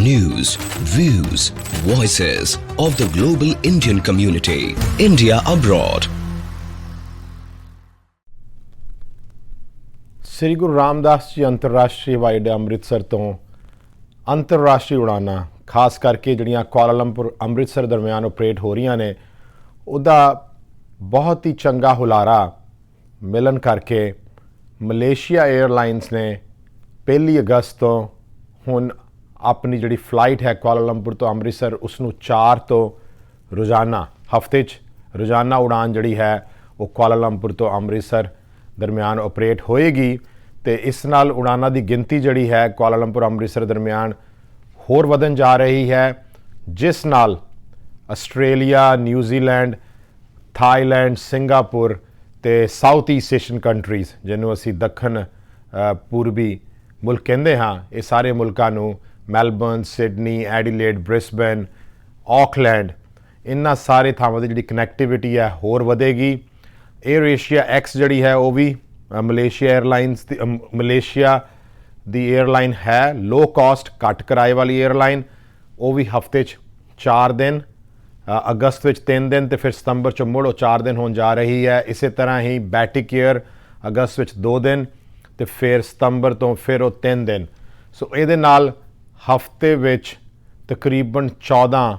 News, views, voices of the global Indian community. India abroad. ਸ੍ਰੀ ਗੁਰੂ ਰਾਮਦਾਸ ਜੀ ਅੰਤਰਰਾਸ਼ਟਰੀ ਹਵਾਈ ਅੱਡੇ ਅੰਮ੍ਰਿਤਸਰ ਤੋਂ ਅੰਤਰਰਾਸ਼ਟਰੀ ਉਡਾਨਾਂ ਖਾਸ ਕਰਕੇ ਜਿਹੜੀਆਂ ਕੁਆਲਾਲੰਪੁਰ ਅੰਮ੍ਰਿਤਸਰ ਦਰਮਿਆਨ ਆਪਰੇਟ ਹੋ ਰਹੀਆਂ ਨੇ ਉਹਦਾ ਬਹੁਤ ਹੀ ਚੰਗਾ ਹੁਲਾਰਾ ਮਿਲਣ ਕਰਕੇ ਮਲੇਸ਼ੀਆ 에ਅਰਲਾਈਨਸ ਨੇ 1 ਅਗਸਤ ਤੋਂ ਹੁਣ ਆਪਣੀ ਜਿਹੜੀ ਫਲਾਈਟ ਹੈ ਕੁਆਲਾਲੰਪੁਰ ਤੋਂ ਅੰਮ੍ਰਿਤਸਰ ਉਸ ਨੂੰ 4 ਤੋਂ ਰੋਜ਼ਾਨਾ, ਹਫ਼ਤੇ 'ਚ ਰੋਜ਼ਾਨਾ ਉਡਾਨ ਜਿਹੜੀ ਹੈ, ਉਹ ਕੁਆਲਾਲੰਪੁਰ ਤੋਂ ਅੰਮ੍ਰਿਤਸਰ ਦਰਮਿਆਨ ਆਪਰੇਟ ਹੋਏਗੀ ਤੇ ਇਸ ਨਾਲ ਉਡਾਨਾਂ ਦੀ ਗਿਣਤੀ ਜਿਹੜੀ ਹੈ ਕੁਆਲਾਲੰਪੁਰ ਅੰਮ੍ਰਿਤਸਰ ਦਰਮਿਆਨ ਹੋਰ ਵਧਣ ਜਾ ਰਹੀ ਹੈ, ਜਿਸ ਨਾਲ Australia New Zealand Thailand, Singapore ਤੇ ਸਾਊਥ ਈਸਟ ਏਸ਼ੀਅਨ ਕੰਟਰੀਜ਼ ਜਿਹਨੂੰ ਅਸੀਂ ਦੱਖਣ ਪੂਰਬੀ ਮੁਲਕ ਕਹਿੰਦੇ ਹਾਂ, ਇਹ ਸਾਰੇ ਮੁਲਕਾਂ ਨੂੰ Melbourne, Sydney, Adelaide, Brisbane Auckland ਇਨ੍ਹਾਂ ਸਾਰੇ ਥਾਵਾਂ ਦੀ ਜਿਹੜੀ ਕਨੈਕਟੀਵਿਟੀ ਹੈ ਹੋਰ ਵਧੇਗੀ। ਏਅਰ ਏਸ਼ੀਆ ਐਕਸ ਜਿਹੜੀ ਹੈ ਉਹ ਵੀ ਮਲੇਸ਼ੀਆ 에ਅਰਲਾਈਨਸ ਦੀ ਮਲੇਸ਼ੀਆ ਦੀ 에ਅਰਲਾਈਨ ਹੈ। ਲੋ ਕਾਸਟ ਘੱਟ ਕਿਰਾਏ ਵਾਲੀ 에ਅਰਲਾਈਨ ਉਹ ਵੀ ਹਫ਼ਤੇ 'ਚ 4 ਦਿਨ ਅਗਸਤ ਵਿੱਚ 3 ਦਿਨ ਤੇ ਫਿਰ ਸਤੰਬਰ 'ਚ ਮੁੜ ਉਹ 4 ਦਿਨ ਹੋਣ ਜਾ ਰਹੀ ਹੈ। ਇਸੇ ਤਰ੍ਹਾਂ ਹੀ ਬੈਟਿਕ 에ਅਰ ਅਗਸਤ ਵਿੱਚ 2 ਦਿਨ ਤੇ ਫਿਰ ਸਤੰਬਰ ਤੋਂ ਫਿਰ ਉਹ 3 ਦਿਨ। ਸੋ ਇਹਦੇ ਨਾਲ ਹਫ਼ਤੇ ਵਿੱਚ ਤਕਰੀਬਨ 14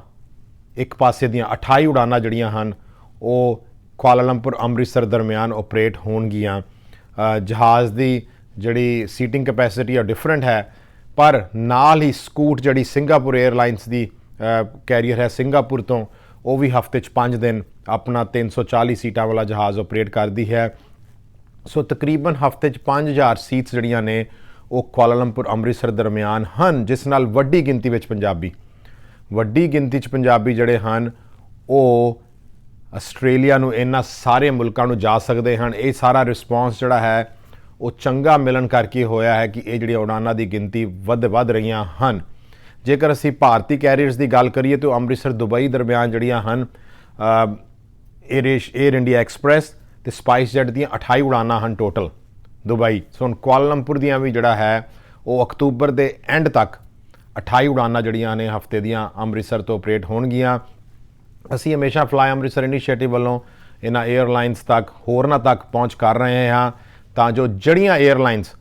ਇੱਕ ਪਾਸੇ ਦੀਆਂ 28 ਉਡਾਨਾਂ ਜਿਹੜੀਆਂ ਹਨ, ਉਹ ਕੁਆਲਾਲੰਪੁਰ ਅੰਮ੍ਰਿਤਸਰ ਦਰਮਿਆਨ ਆਪਰੇਟ ਹੋਣਗੀਆਂ। ਜਹਾਜ਼ ਦੀ ਜਿਹੜੀ ਸੀਟਿੰਗ ਕੈਪੈਸਿਟੀ ਆ ਡਿਫਰੈਂਟ ਹੈ, ਪਰ ਨਾਲ ਹੀ ਸਕੂਟ ਜਿਹੜੀ ਸਿੰਗਾਪੁਰ 에ਅਰਲਾਈਨਸ ਦੀ ਕੈਰੀਅਰ ਹੈ ਸਿੰਗਾਪੁਰ ਤੋਂ, ਉਹ ਵੀ ਹਫ਼ਤੇ 'ਚ 5 ਦਿਨ ਆਪਣਾ 340 ਸੀਟਾਂ ਵਾਲਾ ਜਹਾਜ਼ ਆਪਰੇਟ ਕਰਦੀ ਹੈ। ਸੋ ਤਕਰੀਬਨ ਹਫ਼ਤੇ 'ਚ 5000 ਸੀਟਸ ਜਿਹੜੀਆਂ ਨੇ ਉਹ ਕੁਆਲਾਲੰਪੁਰ ਅੰਮ੍ਰਿਤਸਰ ਦਰਮਿਆਨ ਹਨ, ਜਿਸ ਨਾਲ ਵੱਡੀ ਗਿਣਤੀ ਵਿੱਚ ਪੰਜਾਬੀ, ਵੱਡੀ ਗਿਣਤੀ 'ਚ ਪੰਜਾਬੀ ਜਿਹੜੇ ਹਨ, ਉਹ ਆਸਟ੍ਰੇਲੀਆ ਨੂੰ ਇਹਨਾਂ ਸਾਰੇ ਮੁਲਕਾਂ ਨੂੰ ਜਾ ਸਕਦੇ ਹਨ। ਇਹ ਸਾਰਾ ਰਿਸਪੌਂਸ ਜਿਹੜਾ ਹੈ, ਉਹ ਚੰਗਾ ਮਿਲਣ ਕਰਕੇ ਹੋਇਆ ਹੈ ਕਿ ਇਹ ਜਿਹੜੀਆਂ ਉਡਾਨਾਂ ਦੀ ਗਿਣਤੀ ਵੱਧ ਵੱਧ ਰਹੀਆਂ ਹਨ। ਜੇਕਰ ਅਸੀਂ ਭਾਰਤੀ ਕੈਰੀਅਰਸ ਦੀ ਗੱਲ ਕਰੀਏ ਤਾਂ ਅੰਮ੍ਰਿਤਸਰ ਦੁਬਈ ਦਰਮਿਆਨ ਜਿਹੜੀਆਂ ਹਨ air air air India express ਤੇ ਸਪਾਈਸ ਜੈਟ ਦੀਆਂ 28 ਉਡਾਨਾਂ ਹਨ ਟੋਟਲ ਦੁਬਈ। ਸੋ ਹੁਣ ਕੁਆਲਾਲੰਪੁਰ ਦੀਆਂ ਵੀ ਜਿਹੜਾ ਹੈ, ਉਹ ਅਕਤੂਬਰ ਦੇ ਐਂਡ ਤੱਕ 28 ਉਡਾਨਾਂ ਜਿਹੜੀਆਂ ਨੇ ਹਫ਼ਤੇ ਦੀਆਂ ਅੰਮ੍ਰਿਤਸਰ ਤੋਂ ਆਪਰੇਟ ਹੋਣਗੀਆਂ। ਅਸੀਂ ਹਮੇਸ਼ਾ ਫਲਾਈ ਅੰਮ੍ਰਿਤਸਰ ਇਨੀਸ਼ੀਏਟਿਵ ਵੱਲੋਂ ਇਹਨਾਂ 에ਅਰਲਾਈਨਸ ਤੱਕ, ਹੋਰਨਾਂ ਤੱਕ ਪਹੁੰਚ ਕਰ ਰਹੇ ਹਾਂ। ਤਾਂ ਜੋ ਜੜੀਆਂ 에ਅਰਲਾਈਨਸ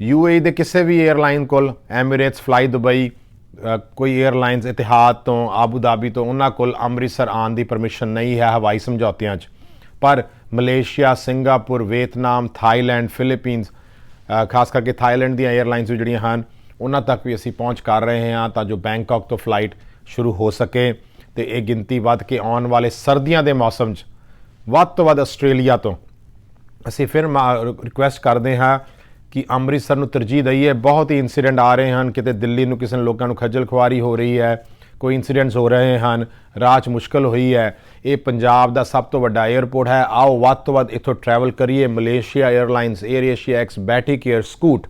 ਯੂਏਈ ਦੇ ਕਿਸੇ ਵੀ 에ਅਰਲਾਈਨ ਕੋਲ ਐਮੀਰੇਟਸ ਫਲਾਈ ਦੁਬਈ ਕੋਈ 에ਅਰਲਾਈਨਸ ਇਤਿਹਾਦ ਤੋਂ ਆਬੂ ਧਾਬੀ ਤੋਂ, ਉਹਨਾਂ ਕੋਲ ਅੰਮ੍ਰਿਤਸਰ ਆਉਣ ਦੀ ਪਰਮਿਸ਼ਨ ਨਹੀਂ ਹੈ ਹਵਾਈ ਸਮਝੌਤਿਆਂ 'ਚ। ਪਰ Malaysia, Singapore, Vietnam, Thailand, Philippines ਖਾਸ ਕਰਕੇ ਥਾਈਲੈਂਡ ਦੀਆਂ 에ਅਰਲਾਈਨਸ ਵੀ ਜਿਹੜੀਆਂ ਹਨ, ਉਹਨਾਂ ਤੱਕ ਵੀ ਅਸੀਂ ਪਹੁੰਚ ਕਰ ਰਹੇ ਹਾਂ ਤਾਂ ਜੋ ਬੈਂਕਾਕ ਤੋਂ ਫਲਾਈਟ ਸ਼ੁਰੂ ਹੋ ਸਕੇ ਤੇ ਇਹ ਗਿਣਤੀ ਵੱਧ ਕੇ ਆਉਣ ਵਾਲੇ ਸਰਦੀਆਂ ਦੇ ਮੌਸਮ 'ਚ ਵੱਧ ਤੋਂ ਵੱਧ ਆਸਟ੍ਰੇਲੀਆ ਤੋਂ ਅਸੀਂ ਫਿਰ ਰਿਕੁਐਸਟ ਕਰਦੇ ਹਾਂ ਕਿ ਅੰਮ੍ਰਿਤਸਰ ਨੂੰ ਤਰਜੀਹ ਦਈਏ। ਬਹੁਤ ਹੀ ਇਨਸੀਡੈਂਟ ਆ ਰਹੇ ਹਨ। ਕਿਤੇ ਦਿੱਲੀ ਨੂੰ ਕਿਸੇ ਲੋਕਾਂ ਨੂੰ ਖੱਜਲ ਖੁਆਰੀ ਹੋ ਰਹੀ ਹੈ। ਕੋਈ ਇਨਸੀਡੈਂਟਸ ਹੋ ਰਹੇ ਹਨ, ਰਾਹ 'ਚ ਮੁਸ਼ਕਲ ਹੋਈ ਹੈ। ਇਹ ਪੰਜਾਬ ਦਾ ਸਭ ਤੋਂ ਵੱਡਾ 에ਅਰਪੋਰਟ ਹੈ। ਆਓ ਵੱਧ ਤੋਂ ਵੱਧ ਇੱਥੋਂ ਟਰੈਵਲ ਕਰੀਏ। Malaysia airlines AirAsia X Batik air Scoot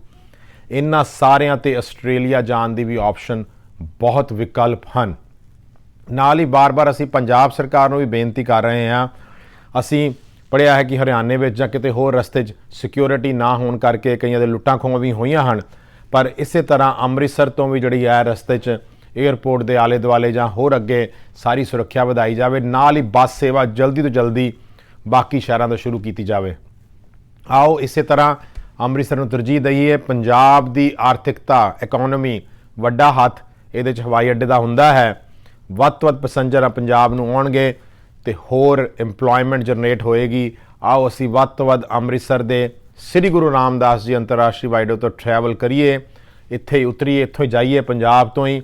ਇਨ੍ਹਾਂ ਸਾਰਿਆਂ ਤੇ ਆਸਟ੍ਰੇਲੀਆ ਜਾਣ ਦੀ ਵੀ ਆਪਸ਼ਨ ਬਹੁਤ ਵਿਕਲਪ ਹਨ। ਨਾਲ ਹੀ ਬਾਰ-ਬਾਰ ਅਸੀਂ ਪੰਜਾਬ ਸਰਕਾਰ ਨੂੰ ਵੀ ਬੇਨਤੀ ਕਰ ਰਹੇ ਹਾਂ। ਅਸੀਂ ਪੜਿਆ ਹੈ ਕਿ ਹਰਿਆਣੇ ਵਿੱਚ ਜਾਂ ਕਿਤੇ ਹੋਰ ਰਸਤੇ 'ਚ ਸਿਕਿਉਰਿਟੀ ਨਾ ਹੋਣ ਕਰਕੇ ਕਈਆਂ ਦੇ ਲੁੱਟਾਂ ਖੋਹਾਂ ਵੀ ਹੋਈਆਂ ਹਨ। ਪਰ ਇਸੇ ਤਰ੍ਹਾਂ ਅੰਮ੍ਰਿਤਸਰ ਤੋਂ ਵੀ ਜਿਹੜੀ ਹੈ ਰਸਤੇ 'ਚ 에ਅਰਪੋਰਟ ਦੇ ਆਲੇ ਦੁਆਲੇ ਜਾਂ ਹੋਰ ਅੱਗੇ ਸਾਰੀ ਸੁਰੱਖਿਆ ਵਧਾਈ ਜਾਵੇ, ਨਾਲ ਹੀ ਬੱਸ ਸੇਵਾ ਜਲਦੀ ਤੋਂ ਜਲਦੀ ਬਾਕੀ ਸ਼ਹਿਰਾਂ ਤੋਂ ਸ਼ੁਰੂ ਕੀਤੀ ਜਾਵੇ। ਆਓ ਇਸੇ ਤਰ੍ਹਾਂ ਅੰਮ੍ਰਿਤਸਰ ਨੂੰ ਤਰਜੀਹ ਦਈਏ। ਪੰਜਾਬ ਦੀ ਆਰਥਿਕਤਾ ਇਕਨੋਮੀ ਵੱਡਾ ਹੱਥ ਇਹਦੇ ਚ ਹਵਾਈ ਅੱਡੇ ਦਾ ਹੁੰਦਾ ਹੈ। ਵੱਧ ਤੋਂ ਵੱਧ ਪੈਸੇਂਜਰ ਪੰਜਾਬ ਨੂੰ ਆਉਣਗੇ ਤੇ ਹੋਰ EMPLOYMENT ਜਨਰੇਟ ਹੋਏਗੀ। ਆਓ ਅਸੀਂ ਵੱਧ ਤੋਂ ਵੱਧ ਅੰਮ੍ਰਿਤਸਰ ਦੇ ਸ੍ਰੀ ਗੁਰੂ ਰਾਮਦਾਸ ਜੀ ਅੰਤਰਰਾਸ਼ਟਰੀ ਵਾਈਡੋ ਤੋਂ ਟਰੈਵਲ ਕਰੀਏ। ਇੱਥੇ ਉਤਰੀਏ, ਇੱਥੋਂ ਜਾਈਏ ਪੰਜਾਬ ਤੋਂ ਹੀ।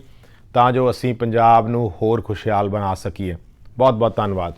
ਤਾਂ ਜੋ ਅਸੀਂ ਪੰਜਾਬ ਨੂੰ ਹੋਰ ਖੁਸ਼ਹਾਲ ਬਣਾ ਸਕੀਏ। ਬਹੁਤ ਬਹੁਤ ਧੰਨਵਾਦ।